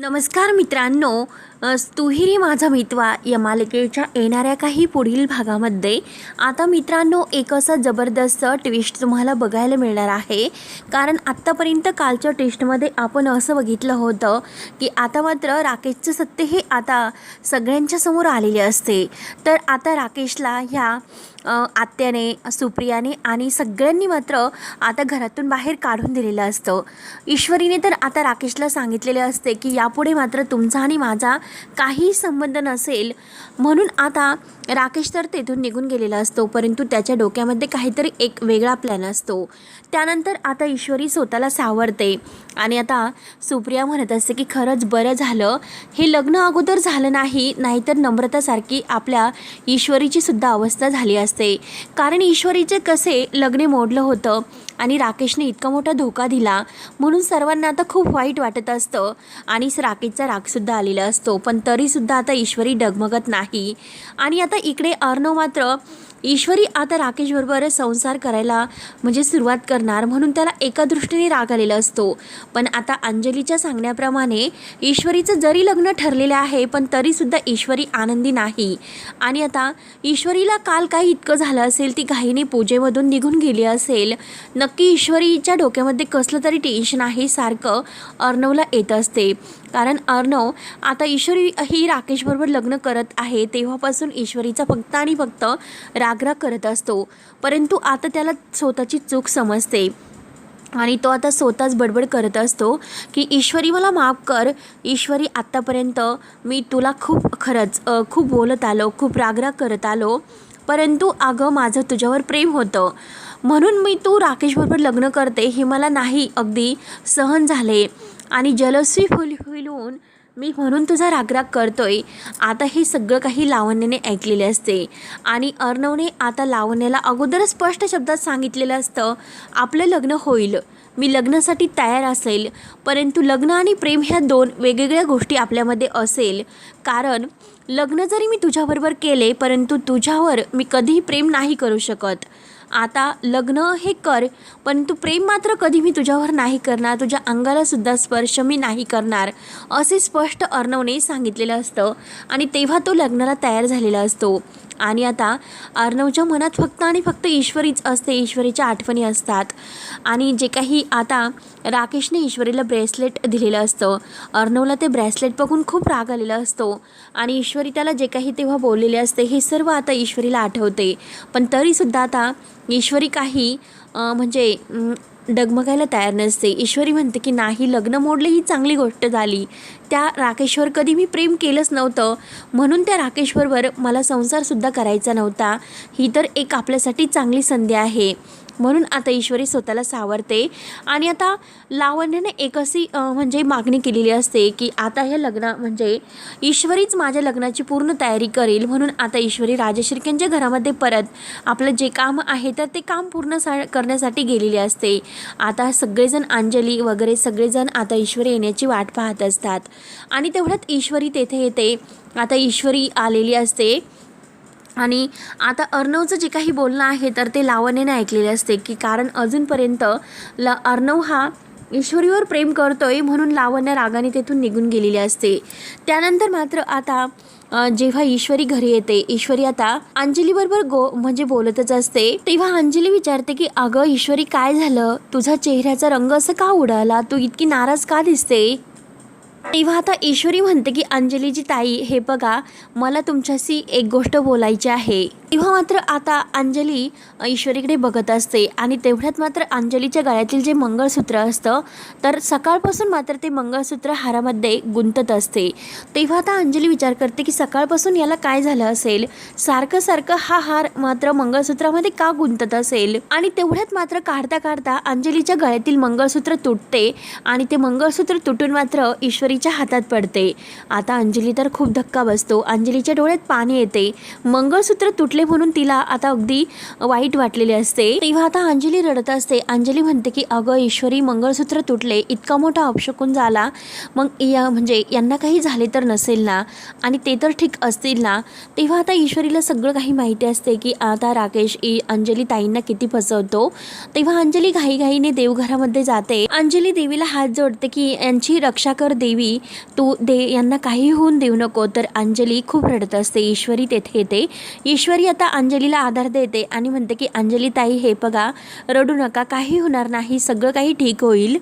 नमस्कार मित्रांनो तुहिरी माझा मितवा या मालिकेच्या येणाऱ्या काही पुढील भागामध्ये. आता मित्रांनो एक असं जबरदस्त ट्विस्ट तुम्हाला बघायला मिळणार आहे. कारण आत्तापर्यंत कालच्या ट्विस्टमध्ये आपण असं बघितलं होतं की आता मात्र राकेशचं सत्य हे आता सगळ्यांच्या समोर आलेले असते. तर आता राकेशला ह्या आत्याने सुप्रियाने आणि सगळ्यांनी मात्र आता घरातून बाहेर काढून दिलेलं असतं. ईश्वरीने तर आता राकेशला सांगितलेले असते की यापुढे मात्र तुमचा आणि माझा काही संबंध नसेल. म्हणून आता राकेश तर तेथून निघून गेलेला असतो परंतु त्याच्या डोक्यामध्ये काहीतरी एक वेगळा प्लॅन असतो. त्यानंतर आता ईश्वरी स्वतःला सावरते. आणि आता सुप्रिया म्हणत असते की खरंच बरं झालं. हे लग्न अगोदर झालं नाही नाहीतर नम्रतासारखी आपल्या ईश्वरीची सुद्धा अवस्था झाली असते. कारण ईश्वरीचे कसे लग्न मोडलं होतं आणि राकेशने इतका मोठा धोका दिला म्हणून सर्वांना आता खूप वाईट वाटत असतं. आणि राकेशचा रागसुद्धा आलेला असतो पण तरीसुद्धा आता ईश्वरी डगमगत नाही. आणि आता इकडे अर्णव मात्र ईश्वरी आता राकेशबरोबर संसार करायला म्हणजे सुरुवात करणार म्हणून त्याला एका दृष्टीने राग आलेला असतो. पण आता अंजलीच्या सांगण्याप्रमाणे ईश्वरीचं जरी लग्न ठरलेलं आहे पण तरीसुद्धा ईश्वरी आनंदी नाही. आणि आता ईश्वरीला काल काही इतकं झालं असेल ती घाईने पूजेमधून निघून गेली असेल नक्की ईश्वरीच्या डोक्यामध्ये कसलं तरी टेन्शन आहे सारखं अर्णवला येत असते. कारण अर्णव आता ईश्वरी ही राकेशबरोबर लग्न करत आहे तेव्हापासून ईश्वरीचा फक्त आणि फक्त रागराग करत असतो. परंतु आता त्याला स्वतःची चूक समजते. आणि तो आता स्वतःच बडबड करत असतो की ईश्वरी मला माफ कर. ईश्वरी आत्तापर्यंत मी तुला खूप खरंच खूप बोलत आलो खूप रागराग करत आलो. परंतु अगं माझं तुझ्यावर प्रेम होतं. म्हणून मी तू राकेशबरोबर लग्न करते हे मला नाही अगदी सहन झाले. आणि जलस्वी फुल फुलवून मी म्हणून तुझा रागराग करतोय. आता हे सगळं काही लावण्याने ऐकलेले असते. आणि अर्णवने आता लावण्याला अगोदरच स्पष्ट शब्दात सांगितलेलं असतं आपलं लग्न होईल. मी लग्नासाठी तयार असेल परंतु लग्न आणि प्रेम ह्या दोन वेगवेगळ्या गोष्टी आपल्यामध्ये असेल. कारण लग्न जरी मी तुझ्याबरोबर केले परंतु तुझ्यावर मी कधीही प्रेम नाही करू शकत. आता लग्न हे कर परंतु प्रेम मात्र कधी मी तुझ्यावर नाही करणार तुझ्या अंगाला सुद्धा स्पर्श मी नाही करणार असे स्पष्ट अर्णवने सांगितलेलं असतं. आणि तेव्हा तो लग्नाला तयार झालेला असतो. आणि आता अर्णवच्या मनात फक्त आणि फक्त ईश्वरीच असते ईश्वरीच्या आठवणी असतात. आणि जे काही आता राकेशने ईश्वरीला ब्रेसलेट दिलेलं असतं. अर्णवला ते ब्रेसलेट बघून खूप राग आलेला असतो. आणि ईश्वरी त्याला जे काही तेव्हा बोललेले असते हे सर्व आता ईश्वरीला आठवते. पण तरीसुद्धा आता ईश्वरी काही म्हणजे डगमगायला तयार नसते. ईश्वरी म्हणते की नाही लग्न मोडले ही चांगली गोष्ट झाली. त्या राकेशवर कधी मी प्रेम केलंच नव्हतं. म्हणून त्या राकेशबरोबर मला संसारसुद्धा करायचा नव्हता. ही तर एक आपल्यासाठी चांगली संधी आहे. म्हणून आता ईश्वरी स्वतःला सावरते. आणि आता लावण्याने एक अशी म्हणजे मागणी केलेली असते की आता हे लग्न म्हणजे ईश्वरीच माझ्या लग्नाची पूर्ण तयारी करेल. म्हणून आता ईश्वरी राजश्रीकांच्या घरामध्ये परत आपलं जे काम आहे तर ते काम पूर्ण सा करण्यासाठी गेलेली असते. आता सगळेजण अंजली वगैरे सगळेजण आता ईश्वरी येण्याची वाट पाहत असतात. आणि तेवढ्यात ईश्वरी तेथे येते. आता ईश्वरी आलेली असते. आणि आता अर्णवचं जे काही बोलणं आहे तर ते लावण्याने ऐकलेले असते की कारण अजूनपर्यंत ल अर्णव हा ईश्वरीवर प्रेम करतोय म्हणून लावण्य रागाने तेथून निघून गेलेली असते. त्यानंतर मात्र आता जेव्हा ईश्वरी घरी येते ईश्वरी आता अंजलीबरोबर गो म्हणजे बोलतच असते तेव्हा अंजली विचारते की अगं ईश्वरी काय झालं? तुझा चेहऱ्याचा रंग असं का उडाला? तू इतकी नाराज का दिसते? तेव्हा आता ईश्वरी म्हणते की अंजलीची ताई हे बघा मला तुमच्याशी एक गोष्ट बोलायची आहे. तेव्हा मात्र आता अंजली ईश्वरीकडे बघत असते आणि तेवढ्यात मात्र अंजलीच्या गळ्यातील जे मंगळसूत्र असतं तर सकाळपासून मात्र ते मंगळसूत्र हारामध्ये गुंतत असते. तेव्हा आता अंजली विचार करते की सकाळपासून याला काय झालं असेल? सारखं सारखं हा हार मात्र मंगळसूत्रामध्ये का गुंतत असेल? आणि तेवढ्यात मात्र काढता काढता अंजलीच्या गळ्यातील मंगळसूत्र तुटते आणि ते मंगळसूत्र तुटून मात्र ईश्वरीच्या हातात पडते. आता अंजली तर खूप धक्का बसतो. अंजलीच्या डोळ्यात पाणी येते. मंगळसूत्र तुटले तुटले म्हणून तिला आता अगदी वाईट वाटलेले असते. तेव्हा आता अंजली रडत असते. अंजली म्हणते की अगं ईश्वरी मंगळसूत्र तुटले. इतका मोठा अपशकून झाला. मग या म्हणजे यांना काही झाले तर नसेल ना? आणि ते तर ठीक असतील ना? तेव्हा आता ईश्वरीला सगळं काही माहिती असते की आता राकेश ई अंजली ताईंना किती फसवतो? तेव्हा अंजली घाईघाईने देवघरामध्ये जाते. अंजली देवीला हात जोडते की यांची रक्षा कर देवी. तू दे यांना काही होऊन देऊ नको. तर अंजली खूप रडत असते. ईश्वरी तेथे येते. ईश्वरी आता अंजलीला आधार देते आणि म्हणते की अंजली ताई हे बघा रडू नका काही होणार नाही सगळं काही ठीक होईल.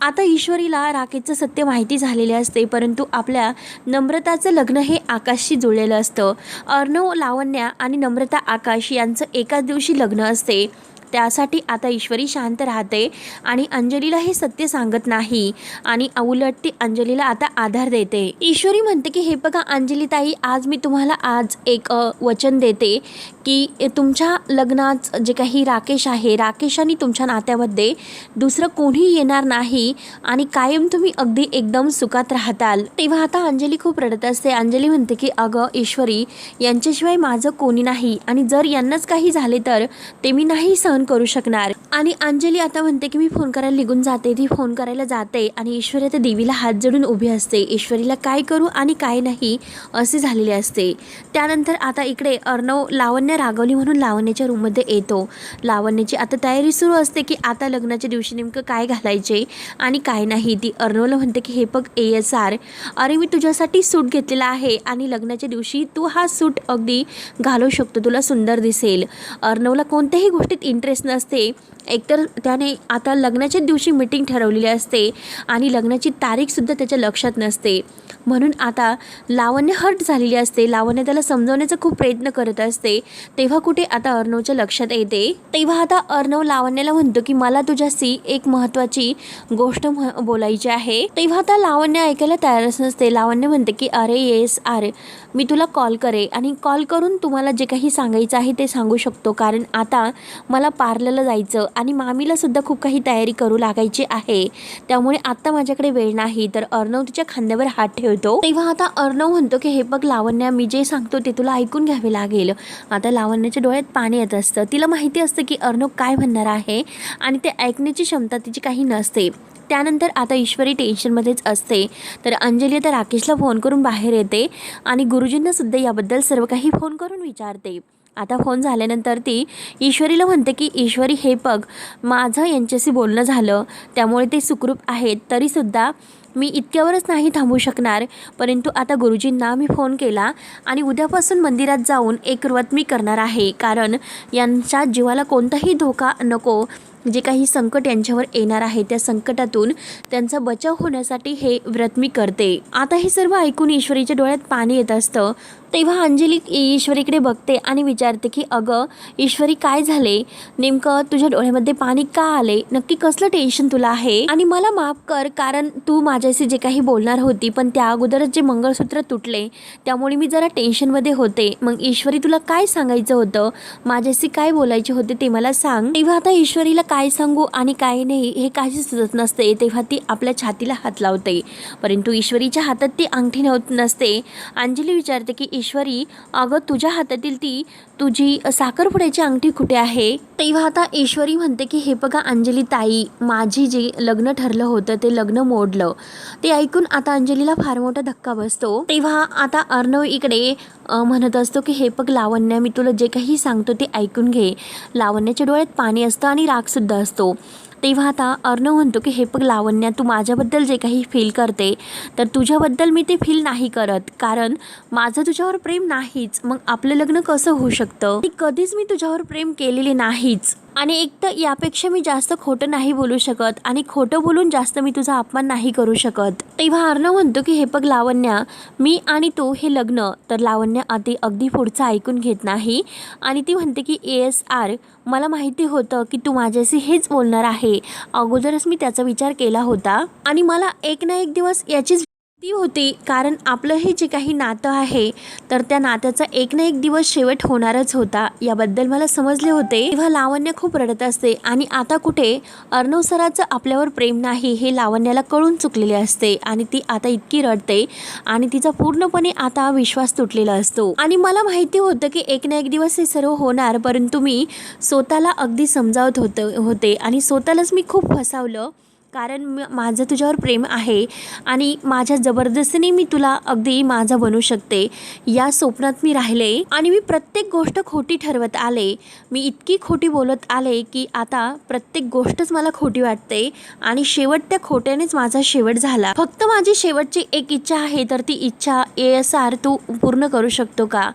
आता ईश्वरीला राकेशचं सत्य माहिती झालेले असते परंतु आपल्या नम्रताचं लग्न हे आकाशशी जुळलेलं असतं. अर्णव लावण्या आणि नम्रता आकाश यांचं एकाच दिवशी लग्न असते. त्यासाठी आता ईश्वरी शांत राहते आणि अंजलीला हे सत्य सांगत नाही आणि उलट ती अंजलीला आता आधार देते. ईश्वरी म्हणते की हे बघा अंजली ताई आज मी तुम्हाला आज एक वचन देते की तुमच्या लग्नात जे काही राकेश आहे राकेश आणि तुमच्या नात्यामध्ये दुसरं कोणी येणार नाही आणि कायम तुम्ही अगदी एकदम सुखात राहताल. तेव्हा आता अंजली खूप रडत असते. अंजली म्हणते की अगं ईश्वरी यांच्याशिवाय माझं कोणी नाही आणि जर यांनाच काही झाले तर ते मी नाही सहन करू शकणार. आणि अंजली आता म्हणते की मी फोन करायला निघून जाते ती फोन करायला जाते आणि ईश्वरी आता देवीला हात जोडून उभी असते. ईश्वरीला काय करू आणि काय नाही असे झालेले असते. त्यानंतर आता इकडे अर्णव लावण्य रागवली म्हणून लावण्याच्या रूममध्ये येतो. लावण्याची आता तयारी सुरू असते की आता लग्नाच्या दिवशी नेमकं काय घालायचे आणि काय नाही. ती अर्णवला म्हणते की हे बघ ए एस आर अरे मी तुझ्यासाठी सूट घेतलेला आहे आणि लग्नाच्या दिवशी तू हा सूट अगदी घालू शकतो तुला सुंदर दिसेल. अर्णवला कोणत्याही गोष्टीत इंटरेस्ट नसते. एकतर त्याने आता लग्नाच्या दिवशी मीटिंग ठरवलेली असते आणि लग्नाची तारीखसुद्धा त्याच्या लक्षात नसते. म्हणून आता लावण्य हर्ट झालेली असते. लावण्य त्याला समजवण्याचा खूप प्रयत्न करत असते. तेव्हा कुठे आता अर्णवच्या लक्षात येते? तेव्हा आता अर्णव लावण्याला म्हणतो की मला तुझ्याशी एक महत्त्वाची गोष्ट बोलायची आहे. तेव्हा आता लावण्य ऐकायला तयारच नसते. लावण्य म्हणते की अरे येस अरे. मी तुला कॉल करे आणि कॉल करून तुम्हाला जे काही सांगायचं आहे ते सांगू शकतो. कारण आता मला पार्लरला जायचं आणि मामीलासुद्धा खूप काही तयारी करू लागायची आहे. त्यामुळे आत्ता माझ्याकडे वेळ नाही. तर अर्णव तिच्या खांद्यावर हात ठेवतो. तेव्हा आता अर्णव म्हणतो की हे बघ लावण्या मी जे सांगतो ते तुला ऐकून घ्यावे लागेल. आता लावण्याच्या डोळ्यात पाणी येत असतं. तिला माहिती असतं की अर्णव काय म्हणणार आहे आणि ते ऐकण्याची क्षमता तिची काही नसते. त्यानंतर आता ईश्वरी टेन्शनमध्येच असते. तर अंजली आता राकेशला फोन करून बाहेर येते आणि गुरुजींनासुद्धा याबद्दल सर्व काही फोन करून विचारते. आता फोन झाल्यानंतर ती ईश्वरीला म्हणते की ईश्वरी हे बघ माझं यांच्याशी बोलणं झालं. त्यामुळे ते सुखरूप आहेत. तरीसुद्धा मी इतक्यावरच नाही थांबू शकणार. परंतु आता गुरुजींना मी फोन केला आणि उद्यापासून मंदिरात जाऊन एक व्रत मी करणार आहे. कारण यांच्या जीवाला कोणताही धोका नको. जे काही संकट यांच्यावर येणार आहे त्या संकटातून त्यांचा बचाव होण्यासाठी हे व्रत मी करते. आता हे सर्व ऐकून ईश्वरीच्या डोळ्यात पाणी येत असतं. तेव्हा अंजली ईश्वरीकडे बघते आणि विचारते की अगं ईश्वरी काय झाले? नेमकं तुझ्या डोळ्यामध्ये पाणी का आले? नक्की कसलं टेन्शन तुला आहे? आणि मला माफ कर कारण तू माझ्याशी जे काही बोलणार होती पण त्या अगोदरच जे मंगळसूत्र तुटले त्यामुळे मी जरा टेन्शनमध्ये होते. मग ईश्वरी तुला काय सांगायचं होतं? माझ्याशी काय बोलायचे होते ते मला सांग. तेव्हा आता ईश्वरीला काय सांगू आणि काय नाही हे काही सुचत नसते. तेव्हा ती आपल्या छातीला हात लावते. परंतु ईश्वरीच्या हातात ती अंगठी नव्हत नसते. अंजली विचारते की ईश्वरी अगं तुझ्या हातातील ती तुझी साखरपुड्याची अंगठी कुठे आहे? तेव्हा आता ईश्वरी म्हणते की हे बघा अंजली ताई माझी जे लग्न ठरलं होतं ते लग्न मोडलं. ते ऐकून आता अंजलीला फार मोठा धक्का बसतो. तेव्हा आता अर्णव इकडे म्हणत असतो की हे बघ लावण्या मी तुला जे काही सांगतो ते ऐकून घे. लावण्याच्या डोळ्यात पाणी असतं आणि रागसुद्धा असतो. तेव्हा आता अर्णव म्हणतो की हे बघ लावण्या तू माझ्याबद्दल जे काही फील करते तर तुझ्याबद्दल मी ते फील नाही करत. कारण माझं तुझ्यावर प्रेम नाहीच. मग आपलं लग्न कसं होऊ शकतं? कधीच मी तुझ्यावर प्रेम केलेले नाहीच. आणि एक तर यापेक्षा मी जास्त खोटं नाही बोलू शकत आणि खोटं बोलून जास्त मी तुझा अपमान नाही करू शकत. तेव्हा अर्णव म्हणतो की हे बघ लावण्या मी आणि तो हे लग्न तर लावण्य आधी अगदी पुढचं ऐकून घेत नाही आणि ती म्हणते की ए एस आर मला माहिती होतं की तू माझ्याशी हेच बोलणार आहे. अगोदरच मी त्याचा विचार केला होता आणि मला एक ना एक दिवस याचीच ती होती. कारण आपलं हे जे काही नातं आहे तर त्या नात्याचा एक ना एक दिवस शेवट होणारच होता. याबद्दल मला समजले होते. तेव्हा लावण्य खूप रडत असते आणि आता कुठे अर्णव सराचं आपल्यावर प्रेम नाही हे लावण्याला कळून चुकलेले असते आणि ती आता इतकी रडते आणि तिचा पूर्णपणे आता विश्वास तुटलेला असतो. आणि मला माहिती होतं की एक ना एक दिवस हे सर्व होणार परंतु मी स्वतःला अगदी समजावत होतं होते आणि स्वतःलाच मी खूप फसावलं. कारण म माझं तुझ्यावर प्रेम आहे आणि माझ्या जबरदस्तीने मी तुला अगदी माझा बनू शकते. या स्वप्नात मी राहिले आणि मी प्रत्येक गोष्ट खोटी ठरवत आले. मी इतकी खोटी बोलत आले की आता प्रत्येक गोष्टच मला खोटी वाटते आणि शेवट त्या खोट्यानेच माझा शेवट झाला. फक्त माझी शेवटची एक इच्छा आहे तर ती इच्छा ए एस आर तू पूर्ण करू शकतो का?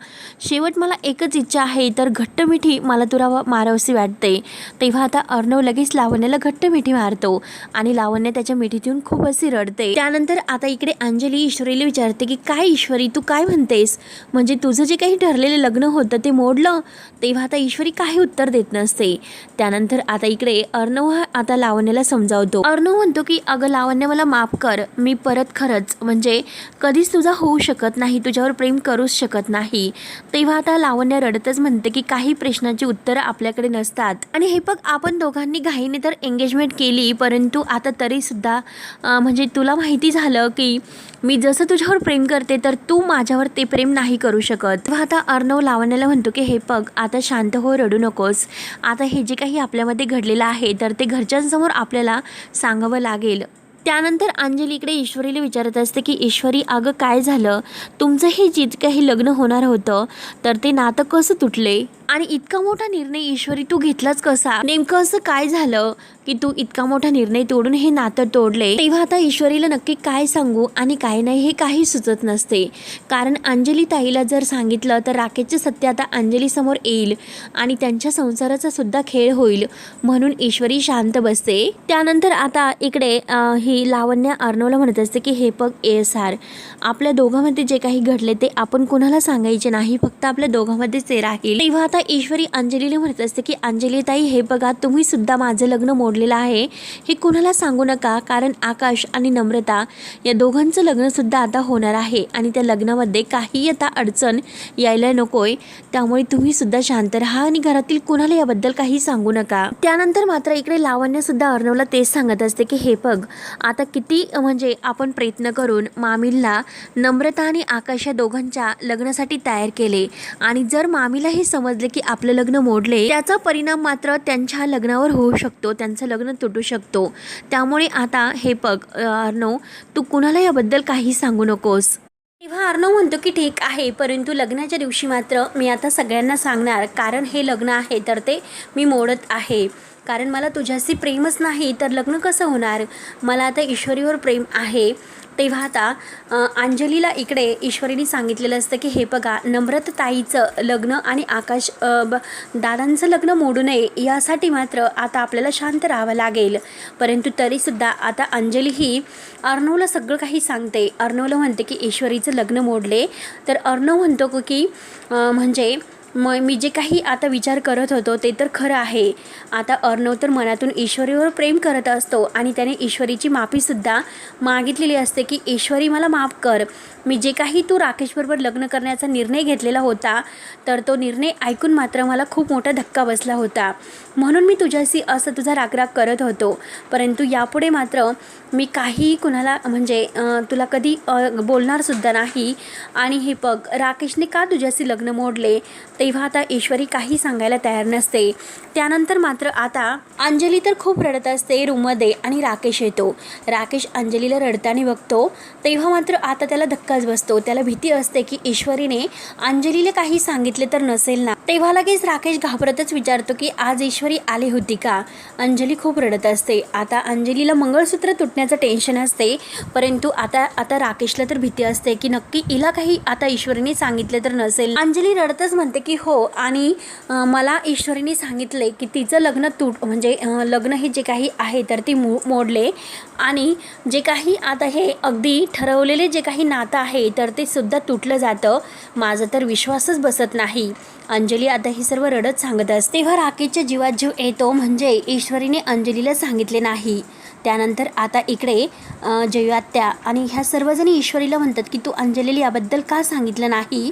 शेवट मला एकच इच्छा आहे तर घट्ट मिठी मला तुला मारावशी वाटते. तेव्हा आता अर्णव लगेच लावण्याला घट्ट मिठी मारतो आणि लावण्य त्याच्या मिठीतून खूप अशी रडते. त्यानंतर आता इकडे अंजली ईश्वरीला विचारते की काय ईश्वरी तू काय म्हणतेस? म्हणजे तुझं जे काही ठरलेलं लग्न होतं ते मोडलं? तेव्हा आता ईश्वरी काही उत्तर देत नसते. त्यानंतर आता इकडे अर्णव हा आता लावण्याला समजावतो. अर्णव म्हणतो की अगं लावण्य मला माफ कर. मी परत खरंच म्हणजे कधीच तुझा होऊ शकत नाही तुझ्यावर प्रेम करूच शकत नाही. तेव्हा आता लावण्य रडतच म्हणते की काही प्रश्नांची उत्तरं आपल्याकडे नसतात. आणि हे बघ आपण दोघांनी घाईने तर एंगेजमेंट केली परंतु आता आता तरीसुद्धा म्हणजे तुला माहिती झालं की मी जसं तुझ्यावर प्रेम करते तर तू माझ्यावर ते प्रेम नाही करू शकत. व आता अर्णव लावण्याला म्हणतो की हे पग आता शांत हो रडू नकोस. आता हे जे काही आपल्यामध्ये घडलेलं आहे तर ते घरच्यांसमोर आपल्याला सांगावं लागेल. त्यानंतर अंजली इकडे ईश्वरीला विचारत असते की ईश्वरी अगं काय झालं? तुमचं हे जितकं काही लग्न होणार होतं तर ते नातं कसं तुटले? आणि इतका मोठा निर्णय ईश्वरी तू घेतलाच कसा? नेमकं असं काय झालं की तू इतका मोठा निर्णय तोडून हे नातं तोडले? तेव्हा आता ईश्वरीला नक्की काय सांगू आणि काय नाही हे काही सुचत नसते. कारण अंजली ताईला जर सांगितलं तर राकेशचे सत्य आता अंजली समोर येईल आणि त्यांच्या संसाराचा सुद्धा खेळ होईल म्हणून ईश्वरी शांत बसते. त्यानंतर आता इकडे ही लावण्या अर्णवला म्हणत असते की हे बघ एस आर आपल्या दोघांमध्ये जे काही घडले ते आपण कुणाला सांगायचे नाही फक्त आपल्या दोघांमध्येच ते राहील. तेव्हा आता ईश्वरी अंजलीला म्हणत असते की अंजली ताई हे बघा तुम्ही सुद्धा माझं लग्न मोडलेलं आहे. हे कुणाला सांगू नका कारण आकाश आणि नम्रता या दोघांचं लग्नसुद्धा आता होणार आहे आणि त्या लग्नामध्ये काही आता अडचण यायला नकोय. त्यामुळे तुम्ही सुद्धा शांत राहा आणि घरातील कुणाला याबद्दल काही सांगू नका. त्यानंतर मात्र इकडे लावण्य सुद्धा अर्णवला तेच सांगत असते की हे बघ आता किती म्हणजे आपण प्रयत्न करून मामीला नम्रता आणि आकाश या दोघांच्या लग्नासाठी तयार केले. आणि जर मामीला हे समज की आपलं लग्न मोडले त्याचा परिणाम मात्र त्यांच्या लग्नावर होऊ शकतो त्यांचं लग्न तुटू शकतो. त्यामुळे आता हे बघ अर्नो अर्णव तू कुणाला याबद्दल काही सांगू नकोस? तेव्हा अर्णव म्हणतो की ठीक आहे परंतु लग्नाच्या दिवशी मात्र मी आता सगळ्यांना सांगणार कारण हे लग्न आहे तर ते मी मोडत आहे. कारण मला तुझ्याशी प्रेमच नाही तर लग्न कसं होणार? मला आता ईश्वरीवर प्रेम आहे. तेव्हा आता अंजलीला इकडे ईश्वरीने सांगितलेलं असतं की हे बघा नम्रत ताईचं लग्न आणि आकाश ब दादांचं लग्न मोडू नये यासाठी मात्र आता आपल्याला शांत राहावं लागेल. परंतु तरीसुद्धा आता अंजली ही अर्णवला सगळं काही सांगते. अर्णवला म्हणते की ईश्वरीचं लग्न मोडले. तर अर्णव म्हणतो की म्हणजे मग मी जे काही आता विचार करत होतो ते तर खरं आहे. आता अर्णव तर मनातून ईश्वरीवर प्रेम करत असतो आणि त्याने ईश्वरीची माफीसुद्धा मागितलेली असते की ईश्वरी मला माफ कर. मी जे काही तू राकेशबरोबर लग्न करण्याचा निर्णय घेतलेला होता तर तो निर्णय ऐकून मात्र मला खूप मोठा धक्का बसला होता. म्हणून मी तुझ्याशी असं तुझा रागराग करत होतो. परंतु यापुढे मात्र मी काहीही कुणाला म्हणजे तुला कधी बोलणारसुद्धा नाही. आणि हे बघ राकेशने का तुझ्याशी लग्न मोडले? तेव्हा आता ईश्वरी काही सांगायला तयार नसते. त्यानंतर मात्र आता अंजली तर खूप रडत असते रूममध्ये आणि राकेश येतो. राकेश अंजलीला रडताना बघतो. तेव्हा मात्र आता त्याला धक्काच बसतो. त्याला भीती असते की ईश्वरीने अंजलीला काही सांगितले तर नसेल ना. तेव्हा लगेच राकेश घाबरतच विचारतो की आज ईश्वरी आली होती का? अंजली खूप रडत असते. आता अंजलीला मंगळसूत्र तुटण्याचं टेन्शन असते. परंतु आता आता राकेशला तर भीती असते की नक्की इला काही आता ईश्वरीने सांगितले तर नसेल. अंजली रडतच म्हणते की की हो आणि मला ईश्वरीने सांगितले की तिचं लग्न तुट म्हणजे लग्न हे जे काही आहे तर ती मो मोडले. आणि जे काही आता हे अगदी ठरवलेले जे काही नातं आहे तर ते सुद्धा तुटलं जातं. माझं तर विश्वासच बसत नाही. अंजली आता हे सर्व रडत सांगत असते तेव्हा राकेशच्या जीवात जीव येतो म्हणजे ईश्वरीने अंजलीला सांगितले नाही. त्यानंतर आता इकडे जयात्या आणि ह्या सर्वजणी ईश्वरीला म्हणतात की तू अंजलीला याबद्दल का सांगितलं नाही?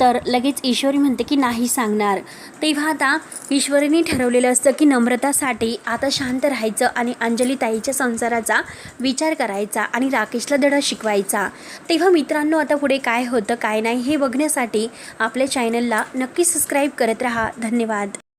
तर लगेच ईश्वरी म्हणते की नाही सांगणार. तेव्हा आता ईश्वरीने ठरवलेलं असतं की नम्रतासाठी आता शांत राहायचं आणि अंजली ताईच्या संसाराचा विचार करायचा आणि राकेशला धडा शिकवायचा. तेव्हा मित्रांनो आता पुढे काय होतं काय नाही हे बघण्यासाठी आपल्या चॅनलला नक्की सबस्क्राईब करत राहा. धन्यवाद.